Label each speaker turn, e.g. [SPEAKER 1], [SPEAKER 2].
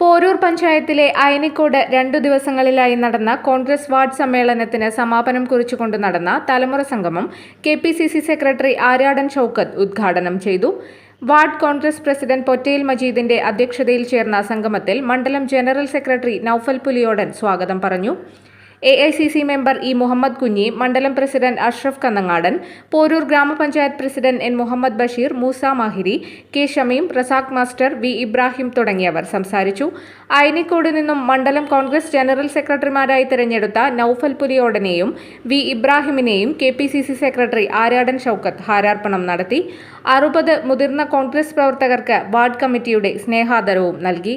[SPEAKER 1] പോരൂർ പഞ്ചായത്തിലെ അയനിക്കോട് രണ്ടു ദിവസങ്ങളിലായി നടന്ന കോൺഗ്രസ് വാർഡ് സമ്മേളനത്തിന് സമാപനം കുറിച്ചുകൊണ്ട് നടന്ന തലമുറ സംഗമം K P C C secretary Aryadan Shoukath ഉദ്ഘാടനം ചെയ്തു. വാർഡ് കോൺഗ്രസ് പ്രസിഡന്റ് പൊറ്റയിൽ മജീദിന്റെ അധ്യക്ഷതയിൽ ചേർന്ന സംഗമത്തിൽ മണ്ഡലം ജനറൽ സെക്രട്ടറി നൌഫൽ പുലിയോടൻ സ്വാഗതം പറഞ്ഞു. A I C C member E Muhammad Kunhi മണ്ഡലം പ്രസിഡന്റ് അഷ്റഫ് കന്നങ്ങാടൻ പോരൂർ ഗ്രാമപഞ്ചായത്ത് president N Muhammad Basheer Moosa Mahiri K Shameem Razak master V Ibrahim തുടങ്ങിയവർ സംസാരിച്ചു. അയനിക്കോട് നിന്നും മണ്ഡലം കോൺഗ്രസ് ജനറൽ സെക്രട്ടറിമാരായി തിരഞ്ഞെടുത്ത നൌഫൽ പുലിയോടനെയും V ഇബ്രാഹിമിനെയും K P C C secretary Aryadan Shoukath ഹാരാർപ്പണം നടത്തി. അറുപത് മുതിർന്ന കോൺഗ്രസ് പ്രവർത്തകർക്ക് വാർഡ് കമ്മിറ്റിയുടെ സ്നേഹാദരവും നൽകി.